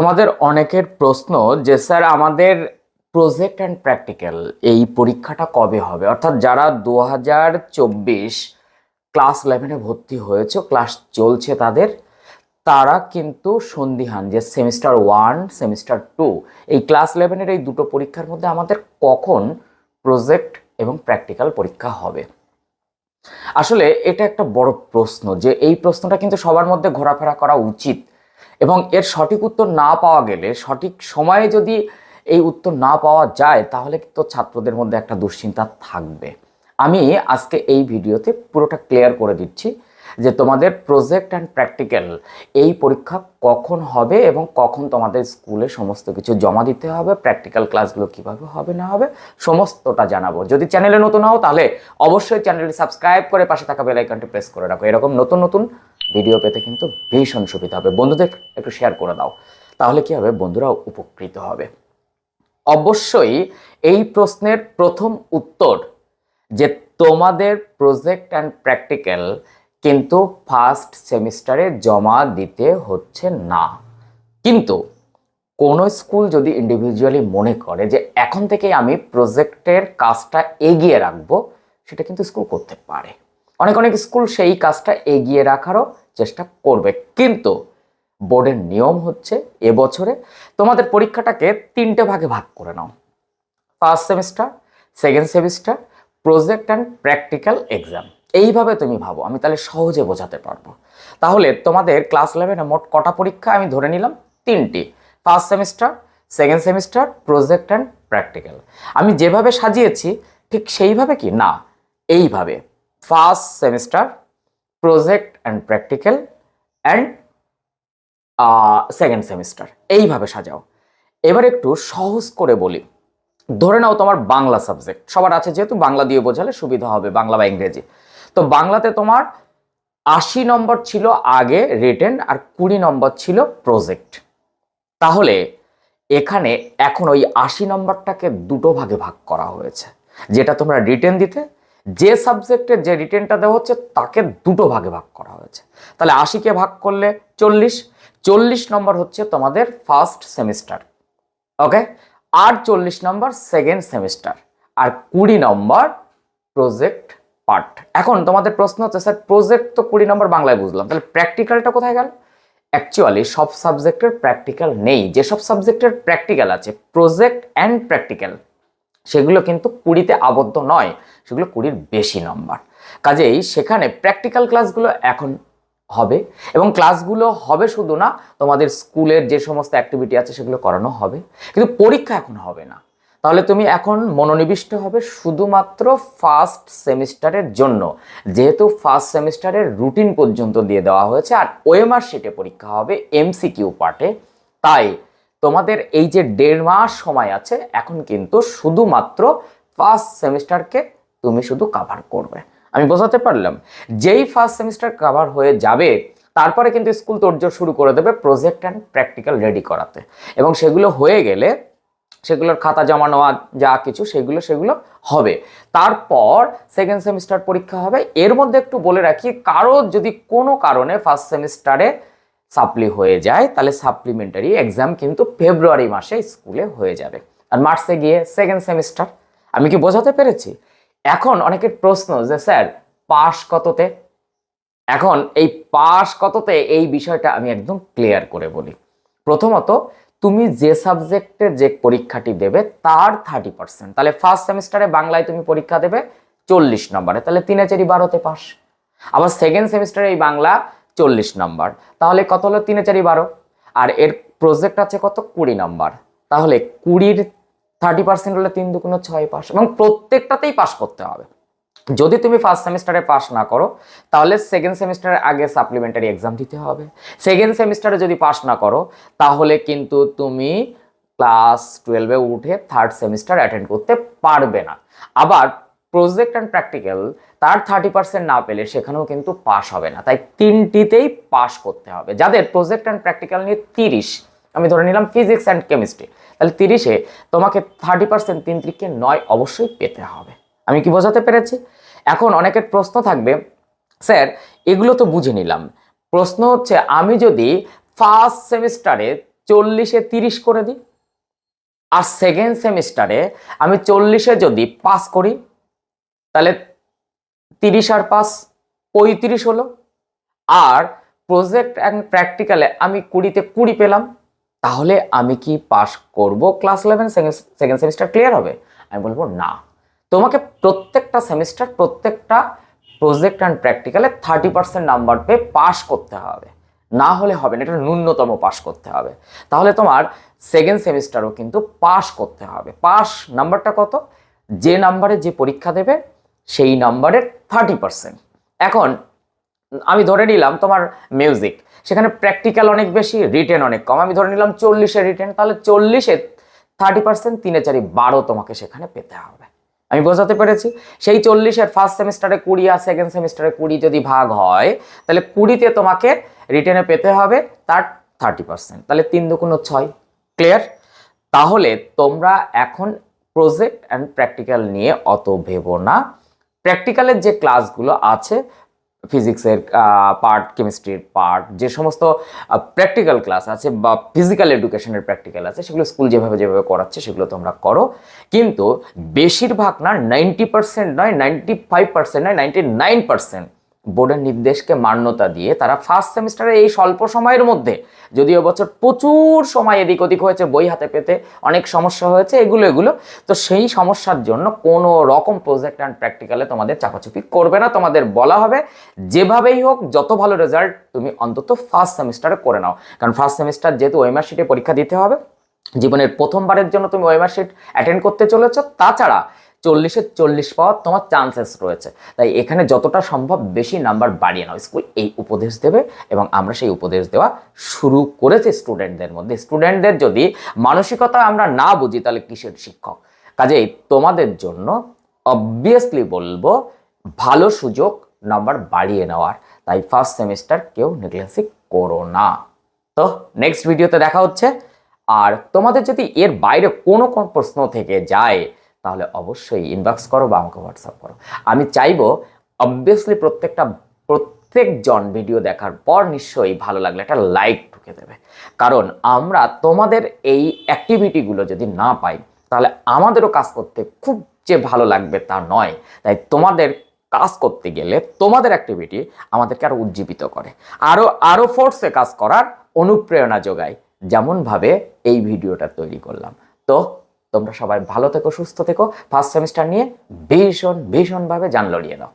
তোমাদের অনেকের প্রশ্ন যে, স্যার, আমাদের প্রজেক্ট অ্যান্ড প্র্যাকটিক্যাল এই পরীক্ষাটা কবে হবে? অর্থাৎ যারা দু হাজার চব্বিশ ক্লাস ইলেভেনে ভর্তি হয়েছে ক্লাস চলছে তাদের, তারা কিন্তু সন্দিহান যে সেমিস্টার ওয়ান সেমিস্টার টু এই ক্লাস ইলেভেনের এই দুটো পরীক্ষার মধ্যে আমাদের কখন প্রজেক্ট এবং প্র্যাকটিক্যাল পরীক্ষা হবে? আসলে এটা একটা বড় প্রশ্ন যে, এই প্রশ্নটা কিন্তু সবার মধ্যে ঘোরাফেরা করা উচিত। এবং এর সঠিক উত্তর না পাওয়া গেলে, সঠিক সময়ে যদি এই উত্তর না পাওয়া যায়, তাহলে কিন্তু ছাত্রদের মধ্যে একটা দুশ্চিন্তা থাকবে। আমি আজকে এই ভিডিওতে পুরোটা ক্লিয়ার করে দিচ্ছি যে তোমাদের প্রজেক্ট অ্যান্ড প্র্যাকটিক্যাল এই পরীক্ষা কখন হবে এবং কখন তোমাদের স্কুলে সমস্ত কিছু জমা দিতে হবে প্র্যাকটিক্যাল ক্লাসগুলো কীভাবে হবে, না হবে, সমস্তটা জানাব। যদি চ্যানেলে নতুন হও, তাহলে অবশ্যই চ্যানেলটি সাবস্ক্রাইব করে পাশে থাকা বেল আইকনটি প্রেস করে রাখো। এরকম নতুন নতুন ভিডিও পেতে কিন্তু ভীষণ সুবিধা হবে। বন্ধুদের একটু শেয়ার করে দাও, তাহলে কি হবে? বন্ধুরাও উপকৃত হবে। অবশ্যই এই প্রশ্নের প্রথম উত্তর যে তোমাদের প্রজেক্ট অ্যান্ড প্র্যাকটিক্যাল কিন্তু ফার্স্ট সেমিস্টারে জমা দিতে হচ্ছে না। কিন্তু কোনো স্কুল যদি ইন্ডিভিজুয়ালি মনে করে যে এখন থেকে আমি প্রজেক্টের কাজটা এগিয়ে রাখব, সেটা কিন্তু স্কুল করতে পারে। অনেক অনেক স্কুল সেই কাজটা এগিয়ে রাখারও চেষ্টা করবে। কিন্তু বোর্ডের নিয়ম হচ্ছে এবছরে তোমাদের পরীক্ষাটাকে তিনটে ভাগে ভাগ করে নাও। First semester second semester project and practical exam এইভাবে তুমি ভাবো, আমি তাহলে সহজে বোঝাতে পারব। তাহলে তোমাদের ক্লাস ইলেভেনে মোট কটা পরীক্ষা? আমি ধরে নিলাম তিনটি। First semester second semester project and practical আমি যেভাবে সাজিয়েছি, ঠিক সেইভাবে কি? না, এইভাবে। First semester project and practical and second semester এইভাবে সাজাও। এবার একটু সহজ করে বলি। ধরে নাও তোমার বাংলা সাবজেক্ট সবার আছে যেহেতু বাংলা দিয়ে বোঝালে সুবিধা হবে, বাংলা বা ইংরেজি। তো বাংলাতে তোমার আশি নম্বর ছিল আগে রিটেন আর কুড়ি নম্বর ছিল প্রজেক্ট তাহলে এখানে এখন ওই আশি নম্বরটাকে দুটো ভাগে ভাগ করা হয়েছে। যেটা তোমরা রিটেন দিতে যে সাবজেক্টের যে রিটেনটা দেওয়া হচ্ছে, তাকে দুটো ভাগে ভাগ করা হয়েছে। তাহলে আশিকে ভাগ করলে চল্লিশ চল্লিশ নম্বর হচ্ছে তোমাদের ফার্স্ট সেমিস্টার ওকে আর চল্লিশ নম্বর সেকেন্ড সেমিস্টার আর কুড়ি নম্বর প্রজেক্ট পার্ট এখন তোমাদের প্রশ্ন হচ্ছে, স্যার প্রজেক্ট তো কুড়ি নম্বর বাংলায় বুঝলাম, তাহলে প্র্যাকটিক্যালটা কোথায় গেল? অ্যাকচুয়ালি সব সাবজেক্টের প্র্যাকটিক্যাল নেই। যেসব সাবজেক্টের প্র্যাকটিক্যাল আছে প্রজেক্ট অ্যান্ড প্র্যাকটিক্যাল সেগুলো কিন্তু কুড়িতে আবদ্ধ নয়, সেগুলো কুড়ির বেশি নম্বর কাজেই সেখানে প্র্যাকটিক্যাল ক্লাসগুলো এখন হবে এবং ক্লাসগুলো হবে শুধু না, তোমাদের স্কুলের যে সমস্ত অ্যাক্টিভিটি আছে সেগুলো করানো হবে, কিন্তু পরীক্ষা এখন হবে না। তাহলে তুমি এখন মনোনিবিষ্ট হবে শুধুমাত্র ফার্স্ট সেমিস্টারের জন্য, যেহেতু ফার্স্ট সেমিস্টারের রুটিন পর্যন্ত দিয়ে দেওয়া হয়েছে, আর ওএমআর শিটে পরীক্ষা হবে এমসিকিউ পার্টে তাই তোমাদের এই যে দেড় মাস সময় আছে, এখন কিন্তু শুধুমাত্র ফার্স্ট সেমিস্টারকে তুমি শুধু কাভার করবে। আমি বোঝাতে পারলাম, যেই ফার্স্ট সেমিস্টার কাভার হয়ে যাবে, তারপরে কিন্তু স্কুল তোড়জোড় শুরু করে দেবে প্রজেক্ট অ্যান্ড প্র্যাকটিক্যাল রেডি করাতে। এবং সেগুলো হয়ে গেলে সেগুলোর খাতা জমা নেওয়া যা কিছু, সেগুলো সেগুলো হবে। তারপর সেকেন্ড সেমিস্টার পরীক্ষা হবে। এর মধ্যে একটু বলে রাখি কারও যদি কোনো কারণে ফার্স্ট সেমিস্টারে সাপ্লি হয়ে যায়, তাহলে সাপ্লিমেন্টারি এক্সাম কিন্তু ফেব্রুয়ারি মাসে স্কুলে হয়ে যাবে। আর মার্চে গিয়ে সেকেন্ড সেমিস্টার আমি কি বোঝাতে পেরেছি? এখন অনেকের প্রশ্ন যে, স্যার পাস কততে? এখন এই পাস কততে, এই বিষয়টা আমি একদম ক্লিয়ার করে বলি। প্রথমত, তুমি যে সাবজেক্টে যে পরীক্ষাটি দেবে, তার থার্টি পার্সেন্ট তাহলে ফার্স্ট সেমিস্টারে বাংলায় তুমি পরীক্ষা দেবে চল্লিশ নম্বরে, তাহলে তিনে চারি বারোতে পাস আবার সেকেন্ড সেমিস্টারে এই বাংলা চল্লিশ নম্বর। তাহলে কত হলো? তিনে চারি বারো। আর এর প্রজেক্ট আছে কত? কুড়ি নম্বর। তাহলে কুড়ির থার্টি পার্সেন্ট হলে তিন দুগুণ ছয় পাস। এবং প্রত্যেকটাতেই পাস করতে হবে। যদি তুমি ফার্স্ট সেমিস্টারে পাস না করো, তাহলে সেকেন্ড সেমিস্টারের আগে সাপ্লিমেন্টারি এক্সাম দিতে হবে। সেকেন্ড সেমিস্টারে যদি পাস না করো, তাহলে কিন্তু তুমি ক্লাস টুয়েলভে উঠে থার্ড সেমিস্টার অ্যাটেন্ড করতে পারবে না। আবার প্রজেক্ট অ্যান্ড প্র্যাকটিক্যাল তার থার্টি পার্সেন্ট না পেলে সেখানেও কিন্তু পাস হবে না। তাই তিনটিতেই পাস করতে হবে। যাদের প্রজেক্ট অ্যান্ড প্র্যাকটিক্যাল নিয়ে তিরিশ, আমি ধরে নিলাম ফিজিক্স অ্যান্ড কেমিস্ট্রি, তাহলে তিরিশে তোমাকে থার্টি পার্সেন্ট তিন ত্রিকে নয় অবশ্যই পেতে হবে। আমি কি বোঝাতে পেরেছি? এখন অনেকের প্রশ্ন থাকবে, স্যার, এগুলো তো বুঝে নিলাম। প্রশ্ন হচ্ছে, আমি যদি ফার্স্ট সেমিস্টারে চল্লিশে তিরিশ করে দিই, আর সেকেন্ড সেমিস্টারে আমি চল্লিশে যদি পাস করি তাহলে তিরিশ আর পাস পঁয়ত্রিশ হলো। আর প্রজেক্ট অ্যান্ড প্র্যাকটিক্যালে আমি কুড়িতে কুড়ি পেলাম, তাহলে আমি কি পাস করব class eleven second semester clear হবে? আমি বলব না। তোমাকে প্রত্যেকটা সেমিস্টার প্রত্যেকটা প্রজেক্ট অ্যান্ড প্র্যাকটিক্যালে থার্টি পার্সেন্ট নাম্বার পেয়ে পাস করতে হবে। না হলে হবে না, এটা ন্যূনতম পাস করতে হবে। তাহলে তোমার সেকেন্ড সেমিস্টারও কিন্তু পাস করতে হবে। পাস নাম্বারটা কত? যে নাম্বারে যে পরীক্ষা দেবে সেই নাম্বারের থার্টি পার্সেন্ট এখন আমি ধরে নিলাম তোমার মিউজিক সেখানে প্র্যাকটিক্যাল অনেক বেশি রিটেন অনেক কম। আমি ধরে নিলাম চল্লিশে রিটেন তাহলে চল্লিশে থার্টি পার্সেন্ট তিনে চারি বারো তোমাকে সেখানে পেতে হবে। আমি বোঝাতে পেরেছি? সেই চল্লিশের ফার্স্ট সেমিস্টারে কুড়ি আর সেকেন্ড সেমিস্টারে কুড়ি যদি ভাগ হয়, তাহলে কুড়িতে তোমাকে রিটেনে পেতে হবে তার থার্টি পার্সেন্ট তাহলে তিন দুগুণ ছয় ক্লিয়ার তাহলে তোমরা এখন প্রজেক্ট অ্যান্ড প্র্যাকটিক্যাল নিয়ে অত ভেবো না। প্র্যাকটিক্যালের যে ক্লাসগুলো আছে ফিজিক্সের পার্ট কেমিস্ট্রির পার্ট যে সমস্ত প্র্যাকটিক্যাল ক্লাস আছে বা ফিজিক্যাল এডুকেশনের প্র্যাকটিক্যাল আছে, সেগুলো স্কুল যেভাবে যেভাবে করাচ্ছে, সেগুলো তোমরা করো। কিন্তু বেশিরভাগ না নাইনটি পার্সেন্ট নয় নাইনটি ফাইভ পার্সেন্ট নয় নাইনটি নাইন পার্সেন্ট বোর্ডের নির্দেশকে মান্যতা দিয়ে তারা ফার্স্ট সেমিস্টারে এই স্বল্প সময়ের মধ্যে, যদিও বছর প্রচুর সময় এদিক ওদিক হয়েছে, বই হাতে পেতে অনেক সমস্যা হয়েছে, এগুলো এগুলো। তো সেই সমস্যার জন্য কোনো রকম প্রজেক্ট অ্যান্ড প্র্যাকটিক্যালে তোমাদের চাপাচুপি করবে না, তোমাদের বলা হবে, যেভাবেই হোক, যত ভালো রেজাল্ট তুমি অন্তত ফার্স্ট সেমিস্টারে করে নাও। কারণ ফার্স্ট সেমিস্টার যেহেতু ওয়েমার শিটে পরীক্ষা দিতে হবে, জীবনের প্রথমবারের জন্য তুমি ওয়েমার শিট অ্যাটেন্ড করতে চলেছ, তাছাড়া চল্লিশে চল্লিশ পাওয়ার তোমার চান্সেস রয়েছে। তাই এখানে যতটা সম্ভব বেশি নাম্বার বাড়িয়ে নাও স্কুল এই উপদেশ দেবে এবং আমরা সেই উপদেশ দেওয়া শুরু করেছি স্টুডেন্টদের মধ্যে। স্টুডেন্টদের যদি মানসিকতা আমরা না বুঝি, তাহলে কিসের শিক্ষক? কাজেই তোমাদের জন্য অবভিয়াসলি বলব, ভালো সুযোগ নাম্বার বাড়িয়ে নেওয়ার। তাই ফার্স্ট সেমিস্টার কেউ নেগলেন্সি করো না। তো নেক্সট ভিডিওতে দেখা হচ্ছে। আর তোমাদের যদি এর বাইরে কোনো কোন প্রশ্ন থেকে যায় তাহলে অবশ্যই ইনবক্স করো বা আমাকে হোয়াটসঅ্যাপ করো। আমি চাইব অবভিয়াসলি প্রত্যেকটা, প্রত্যেকজন ভিডিও দেখার পর নিশ্চয়ই ভালো লাগলে একটা লাইক ঢুকে দেবে। কারণ আমরা তোমাদের এই অ্যাক্টিভিটিগুলো যদি না পাই, তাহলে আমাদেরও কাজ করতে খুব যে ভালো লাগবে তা নয়। তাই তোমাদের কাজ করতে গেলে তোমাদের অ্যাক্টিভিটি আমাদেরকে আরও উজ্জীবিত করে। আরও আরও ফোর্সে কাজ করার অনুপ্রেরণা যোগায়, যেমনভাবে এই ভিডিওটা তৈরি করলাম। তো তোমরা সবাই ভালো থেকো সুস্থ থেকো। ফার্স্ট সেমিস্টার নিয়ে ভীষণ ভীষণভাবে জান লড়িয়ে নাও।